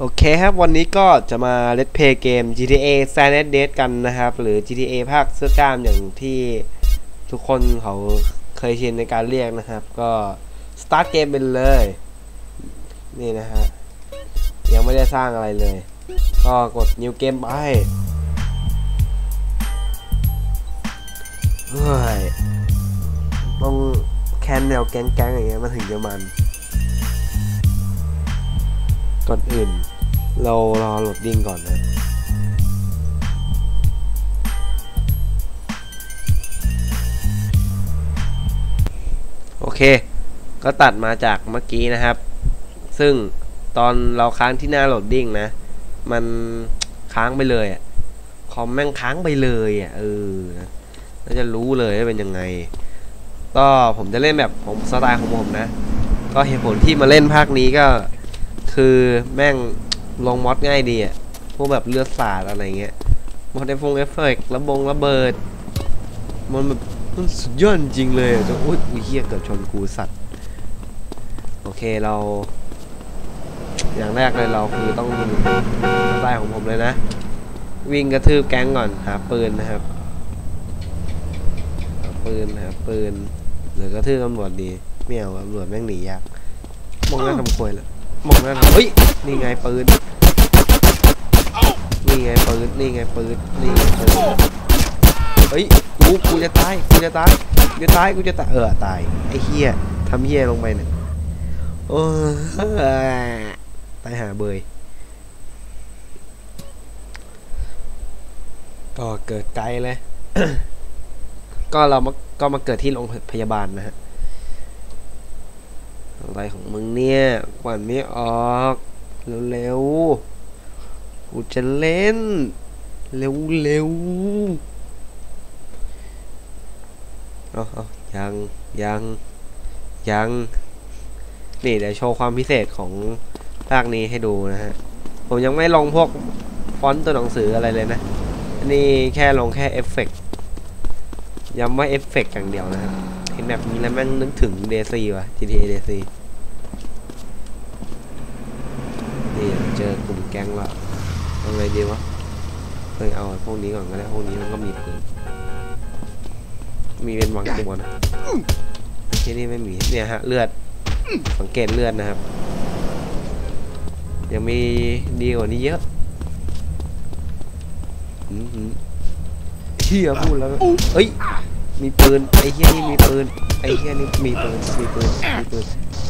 โอเคครับ วันนี้ก็จะมา Let's Play เกม GTA San Andreas กันนะครับ หรือ GTA ภาคเสื้อกล้ามอย่างที่ทุกคนเขาเคยชินในการเรียกนะครับ ก็ Start เกมไปเลย นี่นะฮะ ยังไม่ได้สร้างอะไรเลย ก็กด New Game ไปเฮ้ยต้องแคนแนวแก๊งๆอย่างเงี้ยมันถึงจะมัน ก่อนอื่น เรารอโหลดดิ้งก่อนนะโอเค ก็ตัดมาจากเมื่อกี้นะครับ ซึ่งตอนเราค้างที่หน้าโหลดดิ้งนะ มันค้างไปเลยอะคอมแม่งค้างไปเลยอะเออเราจะรู้เลยว่าเป็นยังไง ก็ผมจะเล่นแบบผมสไตล์ของผมนะ ก็เหตุผลที่มาเล่นภาคนี้ก็ คือแม่งลงมอดง่ายดีอะพวกแบบเลือดสาดอะไรเงี้ยมอดเอฟงเอฟเฟกต์ระบงระเบิด มันแบบมันสุดยอดจริงเลยอะจะอุ้ยเฮียเกือบชนกูสัตว์ โอเคเรา อย่างแรกเลยเราคือต้องสไตล์ของผมเลยนะ วิ่งกระทืบแก๊งก่อนหาปืนนะครับหาปืนหาปืนหรือกระทืบตำรวจดีไม่เอาตำรวจแม่งหนียากมองหน้าทำควยแล้ว มองน้าทำเฮ้ยนี่ไงปืนนี่ไงปืนนี่ไงปืนนี่ไงปืนเฮ้ยกูกูจะตายกูจะตายกูจะตายกูจะตายเออตายไอ้เฮียทำเฮียลงไปเนี่ยโอ้ยตายหาเบยก็เกิดไกลเลย ก็เรามาก็มาเกิดที่โรงพยาบาลนะฮะ อะไรของมึงเนี่ยกวันไม่ออก เร็วๆ กูจะเล่น เร็วๆเอาเอายังยังยัง นี่เดี๋ยวโชว์ความพิเศษของภาคนี้ให้ดูนะฮะ ผมยังไม่ลงพวกฟอนต์ตัวหนังสืออะไรเลยนะ อันนี้แค่ลงแค่เอฟเฟกต์ย้ำว่าเอฟเฟกต์อย่างเดียวนะครับเห็นแบบนี้แล้วแม่งนึกถึง DC ว่ะ GTA DC นี่เจอกลุ่มแก๊งละเอาไงดีวะเฮ้ยเอาพวกนี้ก่อนก็ได้พวกนี้มันก็มีปืนมีเป็นบางตัวนะที่นี่ไม่มีเนี่ยฮะเลือดสังเกตเลือดนะครับ ยังมีดีกว่านี้เยอะเฮียพูดแล้วเฮ้ยมีปืนไอ้เฮียนี่มีปืนไอ้เฮียนี่มีปืนมีปืนมีปืน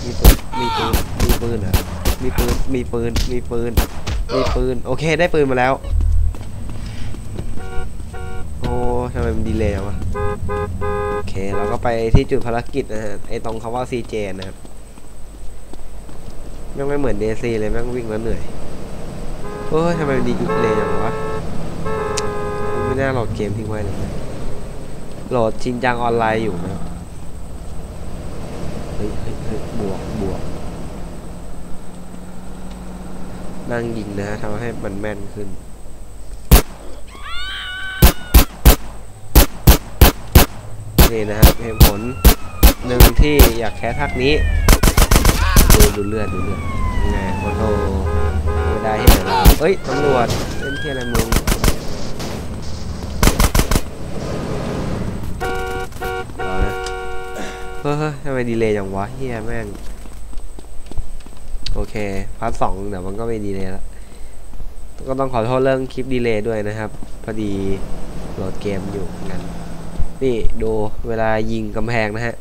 มีปืนมีปืนมีปืนเหรอ มีปืน มีปืน มีปืน มีปืน โอเค ได้ปืนมาแล้ว โอ้ทำไมมันดีเลย์วะ โอเค เราก็ไปที่จุดภารกิจนะฮะ ไอตรงคำว่า CJ นะครับแม่งไม่เหมือน DC เลยแม่งวิ่งแล้วเหนื่อยโอ้ยทำไมมันดีเลยจังวะ ไม่น่าโหลดเกมทิ้งไว้เลยนะโหลดชินจังออนไลน์อยู่นะเฮ้ยเฮ้ยเฮ้ยบวกบวก นั่งยิงนะฮะทำให้มันแม่นขึ้น นี่นะครับเหตุผลหนึ่งที่อยากแคสภาคนี้ ดูดูเลือดดูเลือดยังไงโอ้โหไม่ได้ที่ไหนแล้วเฮ้ยตำรวจเล่นที่อะไรมึงรอนะเฮ้ยเฮ้ยทำไมดีเลยจังวะเฮียแม่ง โอเค พาร์ทสองเดี๋ยวมันก็ไม่ดีเลยล้วก็ต้องขอโทษเรื่องคลิปดีเลย์ด้วยนะครับ พอดีโหลดเกมอยู่งั้นนี่ดูเวลายิงกำแพงนะฮะ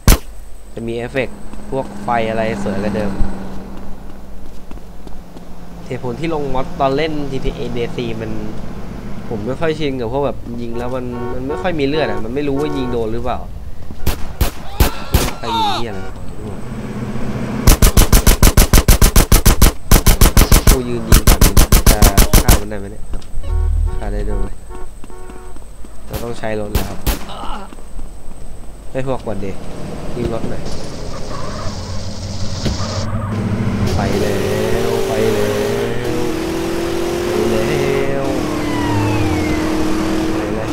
จะมีเอฟเฟกต์พวกไฟอะไรสวยกว่าเดิมเหตุผลที่ลงมอดตอนเล่น GTA DC มันผมไม่ค่อยชินกับพวกแบบยิงแล้วมันมันไม่ค่อยมีเลือดอะ มันไม่รู้ว่ายิงโดนหรือเปล่าใครยิงที่อะไรกู ยืนยิงก่อนดิจะฆ่ามันได้ไหมเนี่ยครับฆ่าได้ด้วยไหมเราต้องใช้รถแล้วครับให้พวกก่อนดิยิงรถหน่อยไปแล้วไปแล้วไปแล้วไปแล้ว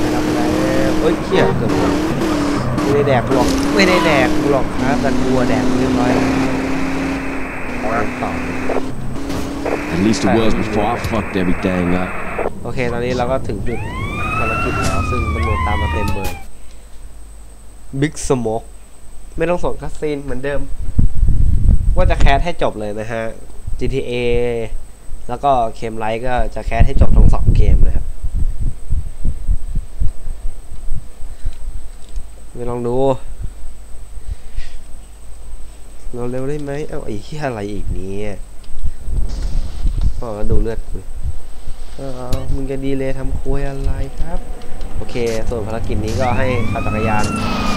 ไปแล้วไปแล้วเฮ้ยเขี้ยเกือบไม่ได้แดกหรอกไม่ได้แดกหรอกนะแต่กลัวแดกเรียบร้อย At least it was before I fucked everything up. โอเค ตอนนี้เราก็ถึงจุดภารกิจแล้ว ซึ่งตำรวจตามมาเต็มเลยบิ๊กสโมกไม่ต้องส่งคัสซีนเหมือนเดิม ว่าจะแคสให้จบเลยนะฮะ GTA แล้วก็เคมไลท์ก็จะแคสให้จบทั้งสองเกมนะครับไม่ลองดู เราเร็วได้ไหมเอ้าไอ้ที่อะไรอีกเนี่ยอ๋อดูเลือดกูเออมึงจะดีเลยทำคุยอะไรครับ โอเค ส่วนภารกิจนี้ก็ให้ขับจักรยาน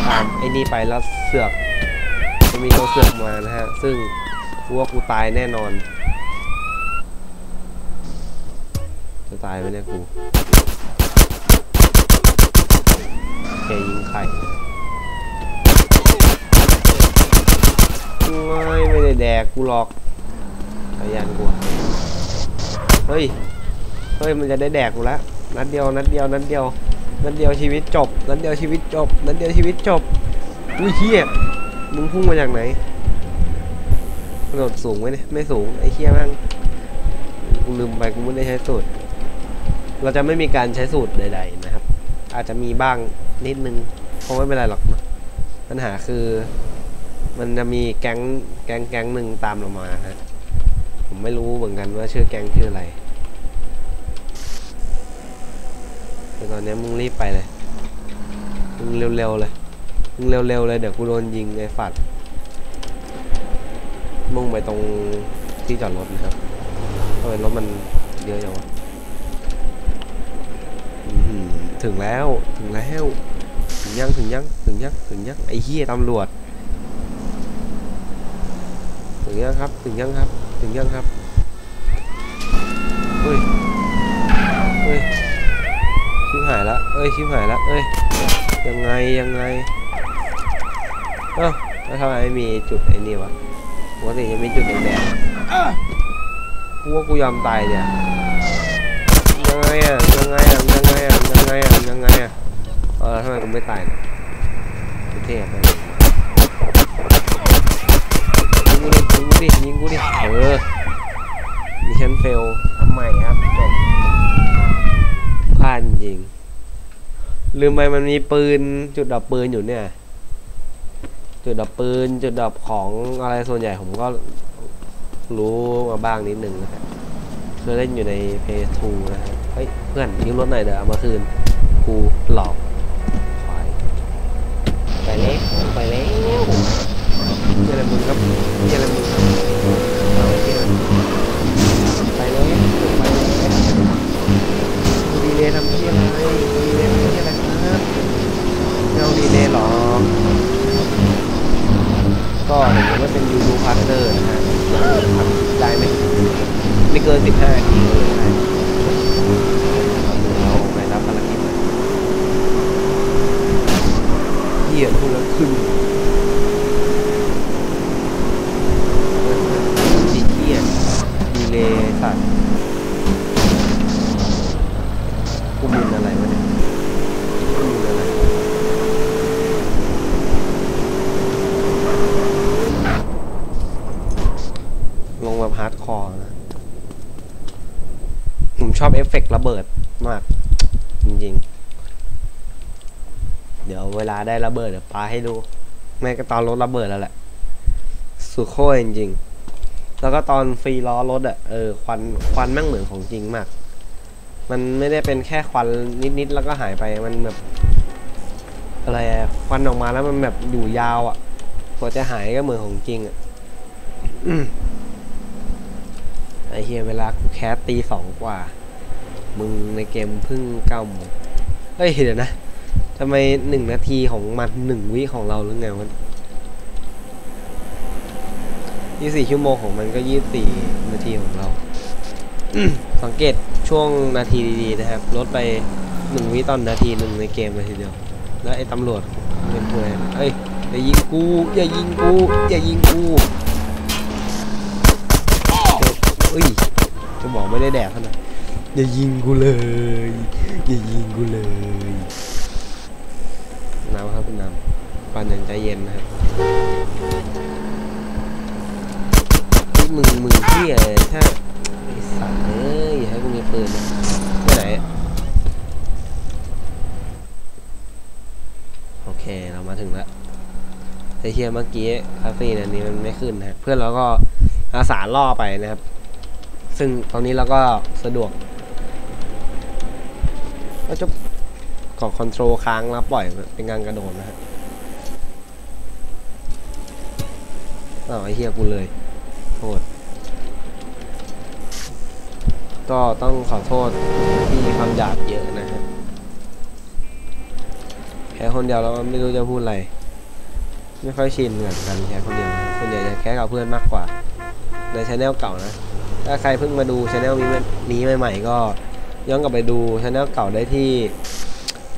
ตามไอ้นี่ไปแล้วเสือกจะมีตัวเสือกมานะฮะ ซึ่งกูว่ากูตายแน่นอน จะตายไหมเนี่ยกู โอเคยิงไข่ ไม่ไม่ได้แดกกูหรอกจักรยานกูเฮ้ยเฮ้ยมันจะได้แดกกูแล้วนัดเดียวนัดเดียวนัดเดียวนัดเดียวชีวิตจบนัดเดียวชีวิตจบนัดเดียวชีวิตจบอุ้ยเฮียมึงพุ่งมาจากไหนกระโดดสูงไหมเนี่ยไม่สูงไอ้เฮียแม่งกูลืมไปกูไม่ได้ใช้สูตร เราจะไม่มีการใช้สูตรใด ๆ นะครับ อาจจะมีบ้างนิดนึงคงไม่เป็นไรหรอกเนะปัญหาคือ มันจะมีแก๊งแก๊งแก๊งหนึ่งตามเรามาฮะ ผมไม่รู้เหมือนกันว่าชื่อแก๊งชื่ออะไรแต่ตอนนี้มึงรีบไปเลย มึงเร็วๆเลย มึงเร็วๆเลยเดี๋ยวกูโดนยิงไอ้ฝัด มุ่งไปตรงที่จอดรถนะครับทำไมรถมันเยอะจังวะถึงแล้ว ถึงแล้ว ถึงยัง ถึงยัง ถึงยัง ถึงยัง ไอ้เหี้ยตำรวจ ถึง ยังครับ ถึงยังครับ ถึงยังครับเฮ้ยเฮ้ยชิบหายละเอ้ยชิบหายละเอ้ยยังไงยังไงเอ้าแล้วทำไมไม่มีจุดไอ้นี่วะปกติจะมีจุดแดงๆกูว่ากูยอมตายเนี่ยยังไงอะยังไงอะยังไงอะยังไงอะยังไงอะเออทำไมกูไม่ตายเนี่ยเท่ไป ดิยิงกูดิเออมิชชั่นเฟลทำใหม่ครับจบพลาดจริง ลืมไปมันมีปืนจุดดับปืนอยู่เนี่ย จุดดับปืน จุดดับของอะไรส่วนใหญ่ผมก็รู้มาบ้างนิดนึงนะครับเคยเล่นอยู่ในเพย์ทูนะฮะเฮ้ยเพื่อนยืมรถหน่อยเดี๋ยวเอามาคืนกูหลอกควายไปแล้วไปแล้ว เยอะไรมึงครับเยี่ยอะไรมึงครับเอาไอ้เยี่ยอรมึงไปแล้วไปแล้วดีเลยทำที่อะไรดีเลยทำที่อะไรครับเอาดีเลยหรอ ก็เห็นว่าเป็นยูทูพาร์เตอร์นะฮะทำได้ไหมไม่เกินสิบห้านาทีเลยได้เราไปรับภารกิจเหี้ยทุละขึ้น ชอบเอฟเฟกต์ระเบิดมาก จริงๆ เดี๋ยวเวลาได้ระเบิดเดี๋ยวปาให้ดู แม่ก็ตอนรถระเบิดแล้วแหละ สุดโคตรจริงๆ แล้วก็ตอนฟรีล้อรถอะเออควันควันแม่งเหมือนของจริงมาก มันไม่ได้เป็นแค่ควันนิดๆแล้วก็หายไปมันแบบอะไรควันออกมาแล้วมันแบบอยู่ยาวอะ่ะกว่าจะหายก็เหมือนของจริงอะ่ะไอเฮียเวลากูแคสตีสองกว่า มึงในเกมเพิ่งเก้าโมงเฮ้ยเดี๋ยวนะทำไมหนึ่งนาทีของมันหนึ่งวิของเราหรือไงวะยี่สี่ชั่วโมงของมันก็ยี่สี่นาทีของเรา สังเกตช่วงนาทีดีๆนะครับ ลดไปหนึ่งวิตอนนาทีหนึ่งในเกมเลยทีเดียว แล้วไอ้ตำรวจเป็นเพื่อนเอ้ยอย่ายิงกูอย่ายิงกูอย่ายิงกูเอ้ยจะบอกไม่ได้แดกขนาด อย่ายิงกูเลย อย่ายิงกูเลยน้ำครับคุณน้ำปานยังใจเย็นนะครับเฮ้มึงมึงเที่ยถ้าไอ้ปืนนะที่ไหนโอเคเรามาถึงแล้วไอเชียเมื่อกี้คาเฟ่อันนี้มันไม่ขึ้นนะเพื่อนเราก็อาสาล่อไปนะครับ ซึ่งตอนนี้เราก็สะดวก ก็จะกดคอนโทรลค้างแล้วปล่อยเป็นการกระโดดนะฮะอ้าวไอ้เฮียกูเลยโทษก็ต้องขอโทษที่ความหยาบเยอะนะฮะแค่คนเดียวแล้วไม่รู้จะพูดอะไร ไม่ค่อยชินเหมือนกันแค่คนเดียวนะส่วนใหญ่จะแค่กับเพื่อนมากกว่า ในช anel เก่านะ ถ้าใครเพิ่งมาดูช anel นี้นี้ใหม่ ๆ ก็ ย้อนกลับไปดูช anel เก่าได้ที่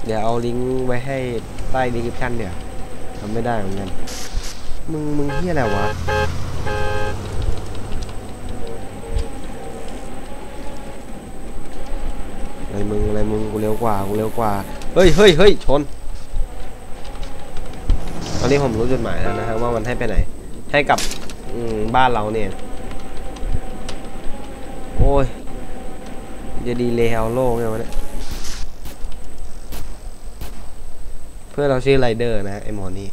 เดี๋ยวเอาลิงก์ไว้ให้ใต้ดีคริปชั่นเดี๋ยวทำไม่ได้เหมือนกัน มึง มึงที่อะไรวะอะไรมึงอะไรมึงกูเร็วกว่ากูเร็วกว่า เฮ้ยเฮ้ยเฮ้ยชน ตอนนี้ผมรู้จุดหมายแล้วนะครับว่ามันให้ไปไหน ให้กับบ้านเราเนี่ย โอ้ย จะดีเลยเอาโลกเนี่ยวะเนี่ยเพื่อนเราชื่อไรเดอร์นะไอหมอนี่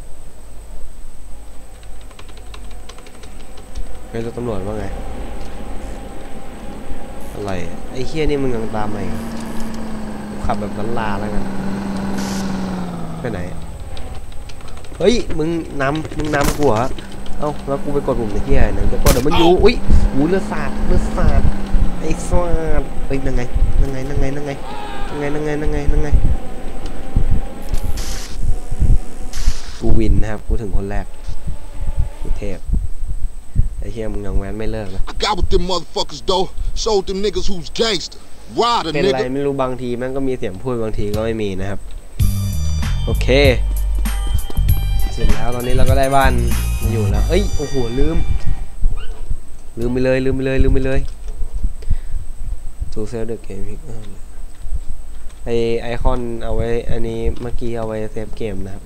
เป็นตำรวจว่าไง อะไร ไอ้เคี้ยนี่มึงยังตามมาอีกกูขับแบบลันลาแล้วกันไปไหน เฮ้ย มึงนำมึงนำกูเหรอเอ้าแล้วกูไปกดปุ่มในที่ไหนนะจะกดเดี๋ยวมันยูอุ้ยหูเลือดสาดเลือดสาด ไอ้สวาดเฮ้ยนั่งไงนั่งไงนั่งไงนั่งไงนั่งไงนั่งไงนั่งไงนั่งไงกูวินนะครับกูถึงคนแรกกูเทพไอ้เฮียมึงยังแว้นไม่เลิกนะ I got with them motherfuckers though. Showed them niggas who's gangster. Rider เป็นไร nigga. ไม่รู้บางทีมันก็มีเสียงพูดบางทีก็ไม่มีนะครับ โอเค เสร็จแล้วตอนนี้เราก็ได้บ้านมาอยู่แล้ว เอ้ย โอ้โหลืม ลืมไปเลยลืมไปเลยลืมไปเลย ทูเซลเดอะเกมพิกไอไอคอนเอาไว้ อันนี้เมื่อกี้เอาไว้เซฟเกมนะครับ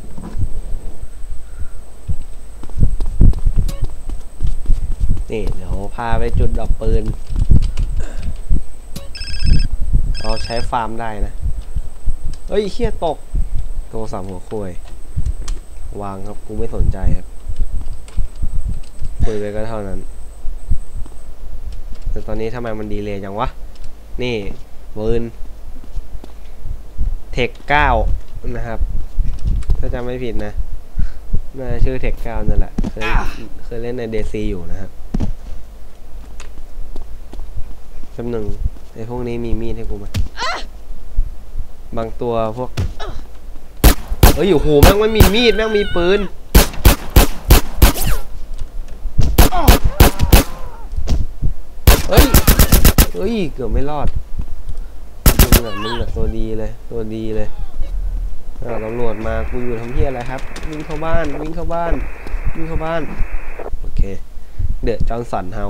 นี่ เดี๋ยวพาไปจุดดอกปืน เราใช้ฟาร์มได้นะ เฮ้ยเฮียตก โทรศัพท์หัวคุย วางครับ กูไม่สนใจครับคุยไปก็เท่านั้น แต่ตอนนี้ทำไมมันดีเลยจังวะ นี่ปืนเทคเก้านะครับ ถ้าจำไม่ผิดนะน่าจะชื่อเทคเก้านั่นแหละเคยเคยเล่นในเดซีอยู่นะครับจำหนึ่งไอ้พวกนี้มีมีดให้กูไหมบางตัวพวกเอ้ยโอ้โหแม่งไม่มีมีดแม่งมีปืน เฮ้ย เฮ้ย เกือบไม่รอดมึงอะมึงอะตัวดีเลย ตัวดีเลยอ้าตำรวจมากูอยู่ทำเพี้ยอะไรครับ วิ่งเข้าบ้าน วิ่งเข้าบ้าน วิ่งเข้าบ้าน โอเค เดอะจอห์นสันเฮา